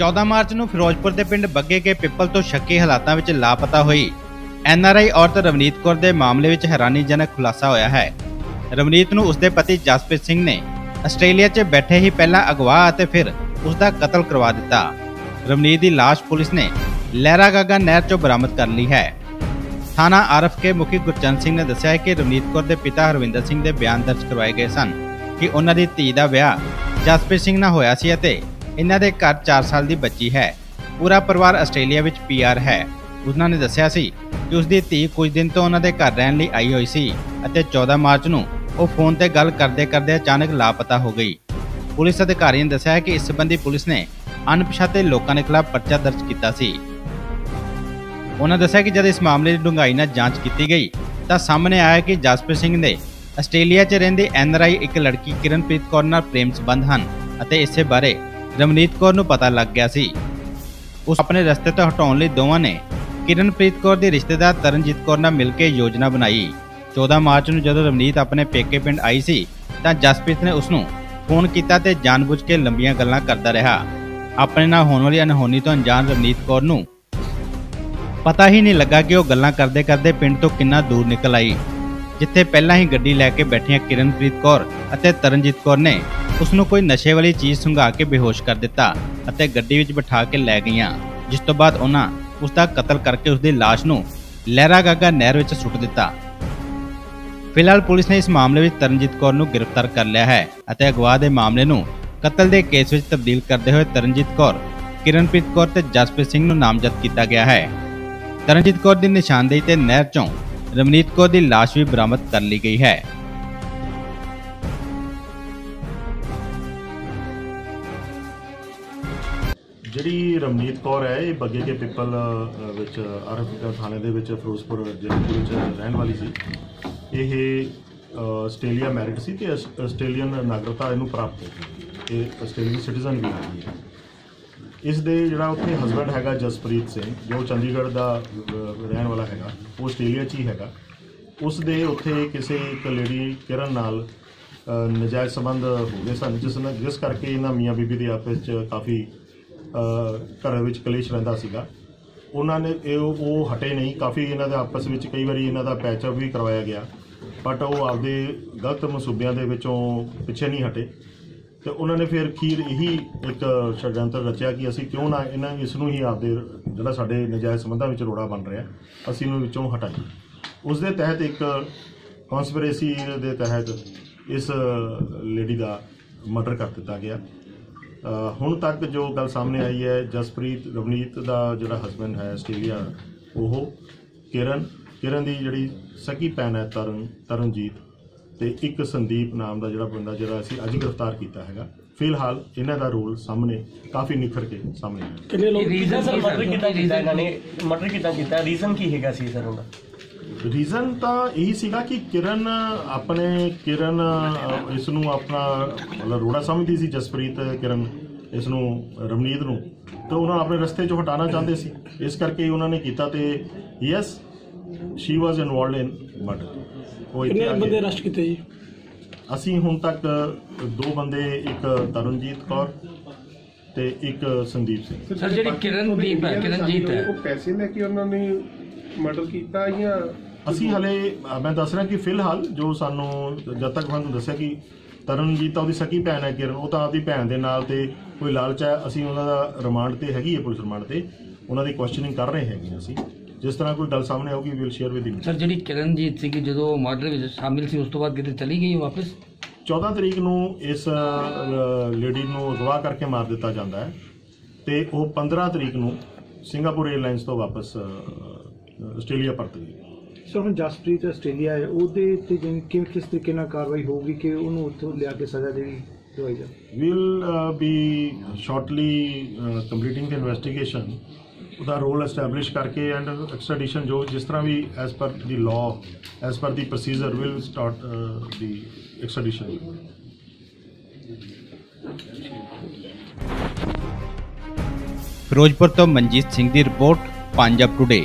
14 March ਨੂੰ ਫਿਰੋਜ਼ਪੁਰ ਦੇ ਪਿੰਡ ਬੱਗੇ ਕੇ ਪਿੱਪਲ ਤੋਂ ਸ਼ੱਕੀ ਹਾਲਾਤਾਂ ਵਿੱਚ ਲਾਪਤਾ ਹੋਈ ਐਨਆਰਆਈ ਔਰਤ ਰਵਨੀਤ ਕੌਰ ਦੇ ਮਾਮਲੇ ਵਿੱਚ ਹੈਰਾਨੀਜਨਕ ਖੁਲਾਸਾ ਹੋਇਆ ਹੈ। ਰਵਨੀਤ ਨੂੰ ਉਸਦੇ ਪਤੀ ਜਸਪ੍ਰੀਤ ਸਿੰਘ ਨੇ ਆਸਟ੍ਰੇਲੀਆ 'ਚ ਬੈਠੇ ਹੀ ਪਹਿਲਾਂ ਅਗਵਾ ਅਤੇ ਫਿਰ ਉਸ ਦਾ ਕਤਲ ਕਰਵਾ ਦਿੱਤਾ। ਰਵਨੀਤ ਦੀ ਲਾਸ਼ ਪੁਲਿਸ ਨੇ ਲਹਿਰਾ ਗਾਗਾ ਨਹਿਰ 'ਚੋਂ ਬਰਾਮਦ ਕਰ ਲਈ ਹੈ। ਥਾਣਾ ਆਰਫ ਕੇ ਮੁਖੀ ਗੁਰਚੰਦ ਸਿੰਘ ਨੇ ਦੱਸਿਆ ਕਿ ਰਵਨੀਤ ਕੌਰ ਦੇ ਪਿਤਾ ਹਰਵਿੰਦਰ ਸਿੰਘ ਦੇ ਬਿਆਨ ਦਰਜ ਕਰਵਾਏ ਗਏ ਸਨ ਕਿ ਉਹਨਾਂ ਦੀ ਧੀ ਦਾ ਵਿਆਹ ਜਸਪ੍ਰੀਤ ਸਿੰਘ ਨਾਲ ਹੋਇਆ ਸੀ ਅਤੇ ਇਹਨਾਂ ਦੇ ਘਰ 4 ਸਾਲ ਦੀ ਬੱਚੀ ਹੈ। ਪੂਰਾ ਪਰਿਵਾਰ ਆਸਟ੍ਰੇਲੀਆ ਵਿੱਚ ਪੀਆਰ ਹੈ। ਉਹਨਾਂ ਨੇ ਦੱਸਿਆ ਸੀ ਕਿ ਉਸ ਦੀ ਧੀ ਕੁਝ ਦਿਨ ਤੋਂ ਉਹਨਾਂ ਦੇ ਘਰ ਰਹਿਣ ਲਈ ਆਈ ਹੋਈ ਸੀ ਅਤੇ 14 ਮਾਰਚ ਨੂੰ ਉਹ ਫੋਨ ਤੇ ਗੱਲ ਕਰਦੇ ਕਰਦੇ ਅਚਾਨਕ ਲਾਪਤਾ ਹੋ ਗਈ। ਪੁਲਿਸ ਅਧਿਕਾਰੀ ਨੇ ਦੱਸਿਆ ਹੈ ਕਿ ਇਸ ਸੰਬੰਧੀ ਪੁਲਿਸ ਨੇ ਅਣਪਛਾਤੇ ਲੋਕਾਂ ਦੇ ਖਿਲਾਫ ਪਰਚਾ ਦਰਜ ਕੀਤਾ ਸੀ। ਉਹਨਾਂ ਦੱਸਿਆ ਕਿ ਜਦ ਇਸ ਮਾਮਲੇ ਦੀ ਡੂੰਘਾਈ ਨਾਲ ਜਾਂਚ ਕੀਤੀ ਗਈ ਤਾਂ ਸਾਹਮਣੇ ਆਇਆ ਕਿ ਜਸਪ੍ਰੀਤ ਸਿੰਘ ਦੇ ਆਸਟ੍ਰੇਲੀਆ 'ਚ ਰਹਿੰਦੇ ਐਨਆਰਆਈ ਇੱਕ ਲੜਕੀ ਕਿਰਨਪ੍ਰੀਤ ਕੌਰ ਨਾਲ ਪ੍ਰੇਮ ਸੰਬੰਧ ਹਨ ਅਤੇ ਇਸੇ ਬਾਰੇ ਰਮਨੀਤ ਕੌਰ ਨੂੰ ਪਤਾ ਲੱਗ ਗਿਆ ਸੀ। ਉਸ ਆਪਣੇ ਰਸਤੇ ਤੋਂ ਹਟਾਉਣ ਲਈ ਦੋਵਾਂ ਨੇ ਕਿਰਨਪ੍ਰੀਤ ਕੌਰ ਦੀ ਰਿਸ਼ਤੇਦਾਰ ਤਰਨਜੀਤ ਕੌਰ ਨਾਲ ਮਿਲ ਕੇ ਯੋਜਨਾ ਬਣਾਈ। 14 ਮਾਰਚ ਨੂੰ ਜਦੋਂ ਰਮਨੀਤ ਆਪਣੇ ਪੇਕੇ ਪਿੰਡ ਆਈ ਸੀ, ਤਾਂ ਜਸਪ੍ਰੀਤ ਨੇ ਉਸ ਨੂੰ ਫੋਨ ਕੀਤਾ ਤੇ ਜਾਣਬੁੱਝ ਕੇ ਲੰਬੀਆਂ ਗੱਲਾਂ ਕਰਦਾ ਰਿਹਾ। ਆਪਣੇ ਨਾਲ ਹੋਣ ਵਾਲੀ ਅਨਹੋਨੀ ਤੋਂ ਅਣਜਾਣ ਰਮਨੀਤ ਕੌਰ ਨੂੰ ਪਤਾ ਹੀ ਨਹੀਂ ਲੱਗਾ ਕਿ ਉਹ ਗੱਲਾਂ ਕਰਦੇ ਕਰਦੇ ਪਿੰਡ ਤੋਂ ਕਿੰਨਾ ਦੂਰ ਨਿਕਲ ਆਈ, ਜਿੱਥੇ ਪਹਿਲਾਂ ਹੀ ਗੱਡੀ ਲੈ ਕੇ ਬੈਠੀਆਂ ਕਿਰਨਪ੍ਰੀਤ ਕੌਰ ਅਤੇ ਤਰਨਜੀਤ ਕੌਰ ਨੇ ਉਸ ਨੂੰ ਕੋਈ ਨਸ਼ੇ ਵਾਲੀ ਚੀਜ਼ ਸੁੰਘਾ ਕੇ ਬੇਹੋਸ਼ ਕਰ ਦਿੱਤਾ ਅਤੇ ਗੱਡੀ ਵਿੱਚ ਬਿਠਾ ਕੇ ਲੈ ਗਈਆਂ, ਜਿਸ ਤੋਂ ਬਾਅਦ ਉਹਨਾਂ ਉਸ ਦਾ ਕਤਲ ਕਰਕੇ ਉਸ ਦੀ ਲਾਸ਼ ਨੂੰ ਲਹਿਰਾ ਨਹਿਰ ਵਿੱਚ ਸੁੱਟ ਦਿੱਤਾ। ਫਿਲਹਾਲ ਪੁਲਿਸ ਨੇ ਇਸ ਮਾਮਲੇ ਵਿੱਚ ਤਰਨਜੀਤ ਕੌਰ ਨੂੰ ਗ੍ਰਿਫਤਾਰ ਕਰ ਲਿਆ ਹੈ ਅਤੇ ਅਗਵਾ ਦੇ ਮਾਮਲੇ ਨੂੰ ਕਤਲ ਦੇ ਕੇਸ ਵਿੱਚ ਤਬਦੀਲ ਕਰਦੇ ਹੋਏ ਤਰਨਜੀਤ ਕੌਰ, ਕਿਰਨਪ੍ਰੀਤ ਕੌਰ ਤੇ ਜਸਪ੍ਰੀਤ ਸਿੰਘ ਨੂੰ ਨਾਮਜ਼ਦ ਕੀਤਾ ਗਿਆ ਹੈ। ਤਰਨਜੀਤ ਕੌਰ ਦੀ ਨਿਸ਼ਾਨਦੇਹੀ ਤੇ ਨਹਿਰ ਚੋਂ ਰਮਨੀਤ ਕੌਰ ਦੀ ਲਾਸ਼ ਵੀ ਬਰਾਮਦ ਕਰ ਲਈ ਗਈ ਹੈ। ਜਿਹੜੀ ਰਮਨੀਤ ਕੌਰ ਹੈ, ਇਹ ਬੱਗੇ ਕੇ ਪਿੱਪਲ ਵਿੱਚ ਆਰਫ ਥਾਣੇ ਦੇ ਵਿੱਚ ਫਿਰੋਜ਼ਪੁਰ ਜ਼ਿਲ੍ਹੇ ਵਿੱਚ ਰਹਿਣ ਵਾਲੀ ਸੀ। ਇਹ ਆਸਟ੍ਰੇਲੀਆ ਮੈਰਿਡ ਸੀ ਤੇ ਆਸ- ਆਸਟ੍ਰੇਲੀਅਨ ਨਾਗਰਿਕਤਾ ਇਹਨੂੰ ਪ੍ਰਾਪਤ ਹੈ ਇਹ ਆਸਟ੍ਰੇਲੀਅਨ ਸਿਟੀਜ਼ਨ ਵੀ ਹੈਗੀ ਹੈ। ਇਸ ਦੇ ਜਿਹੜਾ ਉੱਥੇ ਹਸਬੰਡ ਹੈਗਾ ਜਸਪ੍ਰੀਤ ਸਿੰਘ, ਜੋ ਚੰਡੀਗੜ੍ਹ ਦਾ ਰਹਿਣ ਵਾਲਾ ਹੈਗਾ, ਉਹ ਆਸਟ੍ਰੇਲੀਆ 'ਚ ਹੀ ਹੈਗਾ। ਉਸ ਦੇ ਉੱਥੇ ਕਿਸੇ ਇੱਕ ਲੇਡੀ ਕਿਰਨ ਨਾਲ ਨਜਾਇਜ਼ ਸੰਬੰਧ ਹੋ ਗਏ ਸਨ, ਜਿਸ ਨਾਲ, ਜਿਸ ਕਰਕੇ ਇਹਨਾਂ ਮੀਆਂ ਬੀਬੀ ਦੇ ਆਪਸ 'ਚ ਕਾਫੀ ਘਰਾਂ ਵਿੱਚ ਕਲੇਸ਼ ਰਹਿੰਦਾ ਸੀਗਾ। ਉਹਨਾਂ ਨੇ ਇਹ ਉਹ ਹਟੇ ਨਹੀਂ। ਕਾਫੀ ਇਹਨਾਂ ਦੇ ਆਪਸ ਵਿੱਚ ਕਈ ਵਾਰੀ ਇਹਨਾਂ ਦਾ ਪੈਚਅਪ ਵੀ ਕਰਵਾਇਆ ਗਿਆ। ਬਟ ਉਹ ਆਪਦੇ ਗਲਤ ਮਨਸੂਬਿਆਂ ਦੇ ਵਿੱਚੋਂ ਪਿੱਛੇ ਨਹੀਂ ਹਟੇ। ਤੇ ਉਹਨਾਂ ਨੇ ਫਿਰ ਅਖੀਰ ਇਹੀ ਇੱਕ ਸ਼ਡਯੰਤਰ ਰਚਿਆ ਕਿ ਅਸੀਂ ਕਿਉਂ ਨਾ ਇਹਨਾਂ ਇਸ ਨੂੰ ਹੀ ਆਪਦੇ ਜਿਹੜਾ ਸਾਡੇ ਨਜਾਇਜ਼ ਸੰਬੰਧਾਂ ਵਿੱਚ ਰੋੜਾ ਬਣ ਰਿਹਾ, ਅਸੀਂ ਇਹਨੂੰ ਵਿੱਚੋਂ ਹਟਾਈਏ। ਉਸ ਦੇ ਤਹਿਤ ਇੱਕ ਕਨਸਪੀਰੇਸੀ ਦੇ ਤਹਿਤ ਇਸ ਲੇਡੀ ਦਾ ਮਰਡਰ ਕਰ ਦਿੱਤਾ ਗਿਆ। ਹੁਣ ਤੱਕ ਜੋ ਗੱਲ ਸਾਹਮਣੇ ਆਈ ਹੈ ਜਸਪ੍ਰੀਤ ਰਵਨੀਤ ਦਾ ਜਿਹੜਾ ਹਸਬੰਡ ਹੈ ਆਸਟ੍ਰੇਲੀਆ ਉਹ ਕਿਰਨ ਕਿਰਨ ਦੀ ਜਿਹੜੀ ਸਕੀ ਭੈਣ ਹੈ ਤਰਨ ਤਰਨਜੀਤ ਤੇ ਇੱਕ ਸੰਦੀਪ ਨਾਮ ਦਾ ਜਿਹੜਾ ਬੰਦਾ ਜਿਹੜਾ ਅਸੀਂ ਅੱਜ ਗ੍ਰਿਫਤਾਰ ਕੀਤਾ ਹੈਗਾ। ਫਿਲਹਾਲ ਇਹਨਾਂ ਦਾ ਰੋਲ ਸਾਹਮਣੇ ਕਾਫੀ ਨਿਖਰ ਕੇ ਸਾਹਮਣੇ ਆਇਆ। ਕਿੰਨੇ ਲੋਕ ਰੀਜ਼ਨ ਸਰ ਮਰਡਰ ਕਿੱਦਾਂ ਕੀਤਾ? ਇਹਨਾਂ ਨੇ ਮਰਡਰ ਕਿੱਦਾਂ ਕੀਤਾ? ਰੀਜ਼ਨ ਕੀ ਹੈਗਾ ਸੀ ਸਰ ਉਹਦਾ? ਰੀਜ਼ਨ ਤਾਂ ਇਹੀ ਸੀਗਾ ਕਿ ਕਿਰਨ ਆਪਣੇ ਕਿਰਨ ਇਸ ਨੂੰ ਆਪਣਾ ਮਤਲਬ ਰੋੜਾ ਸਮਝਦੀ ਸੀ ਜਸਪ੍ਰੀਤ ਕਿਰਨ ਇਸ ਨੂੰ ਰਵਨੀਤ ਨੂੰ। ਤਾਂ ਉਹਨਾਂ ਆਪਣੇ ਰਸਤੇ ਚੋਂ ਹਟਾਉਣਾ ਚਾਹੁੰਦੇ ਸੀ। ਇਸ ਕਰਕੇ ਉਹਨਾਂ ਨੇ ਕੀਤਾ ਤੇ yes she was involved in murder ਉਹ ਇੱਥੇ ਕਿੰਨੇ ਬੰਦੇ ਅਰੈਸਟ ਕੀਤੇ ਜੀ? ਅਸੀਂ ਹੁਣ ਤੱਕ ਦੋ ਬੰਦੇ ਇੱਕ ਤਰਨਜੀਤ ਕੌਰ ਤੇ ਇੱਕ ਸੰਦੀਪ ਸਿੰਘ। ਸਰ ਜਿਹੜੀ ਕਿਰਨਦੀਪ ਹੈ ਕਿਰਨਜੀਤ ਹੈ। ਉਹ ਪੈਸੇ ਲੈ ਕੇ ਉਹਨਾਂ ਨੇ ਮਰਡਰ ਕੀਤਾ ਜਾਂ ਅਸੀਂ ਹਲੇ ਮੈਂ ਦੱਸ ਰਿਹਾ ਕਿ ਫਿਲਹਾਲ ਜੋ ਸਾਨੂੰ ਜਦ ਤੱਕ ਮੈਨੂੰ ਦੱਸਿਆ ਕਿ ਤਰਨਜੀਤ ਤਾਂ ਉਹਦੀ ਸਕੀ ਭੈਣ ਹੈ ਕਿਰਨ ਉਹ ਤਾਂ ਆਪਦੀ ਭੈਣ ਦੇ ਨਾਲ ਤੇ ਕੋਈ ਲਾਲਚ ਹੈ ਅਸੀਂ ਉਹਨਾਂ ਦਾ ਰਿਮਾਂਡ ਤੇ ਹੈਗੀ ਹੈ ਪੁਲਿਸ ਰਿਮਾਂਡ ਤੇ। ਉਹਨਾਂ ਦੀ ਕੁਐਸਚਨਿੰਗ ਕਰ ਰਹੇ ਹੈਗੇ ਅਸੀਂ। ਜਿਸ ਤਰ੍ਹਾਂ ਕੋਈ ਗੱਲ ਸਾਹਮਣੇ ਆਊਗੀ will share with you sir ਜਿਹੜੀ ਕਿਰਨਜੀਤ ਸੀਗੀ ਜਦੋਂ ਮਰਡਰ ਵਿੱਚ ਸ਼ਾਮਿਲ ਸੀ ਉਸ ਤੋਂ ਬਾਅਦ ਕਿਤੇ ਚਲੀ ਗਈ ਵਾਪਸ? 14 ਤਰੀਕ ਨੂੰ ਇਸ ਲੇਡੀ ਨੂੰ ਅਗਵਾ ਕਰਕੇ ਮਾਰ ਦਿੱਤਾ ਜਾਂਦਾ ਹੈ। ਤੇ ਉਹ 15 ਤਰੀਕ ਨੂੰ ਸਿੰਗਾਪੁਰ 에ਅਰਲਾਈਨਸ ਤੋਂ ਵਾਪਸ ਆਸਟ੍ਰੇਲੀਆ ਪਰਤ ਗਈ ਸਰ ਹੁਣ ਜਸਪ੍ਰੀਤ ਆਸਟ੍ਰੇਲੀਆ ਹੈ ਉਹਦੇ ਤੇ ਜਿਵੇਂ ਕਿ ਕਿਸ ਤਰੀਕੇ ਨਾਲ ਕਾਰਵਾਈ ਹੋਊਗੀ ਕਿ ਉਹਨੂੰ ਉੱਥੋਂ ਲਿਆ ਕੇ ਸਜ਼ਾ ਦੇਣੀ ਦਵਾਈ ਜਾ be shortly uh, completing the investigation. ਉਹਦਾ ਰੋਲ ਐਸਟੈਬਲਿਸ਼ ਕਰਕੇ ਐਂਡ ਐਕਸਟ੍ਰੈਡੀਸ਼ਨ ਜੋ ਜਿਸ ਤਰ੍ਹਾਂ ਵੀ as per the law as per the procedure will start the extradition Firozpur ਤੋਂ ਮਨਜੀਤ ਸਿੰਘ ਦੀ ਰਿਪੋਰਟ ਪੰਜਾਬ ਟੁਡੇ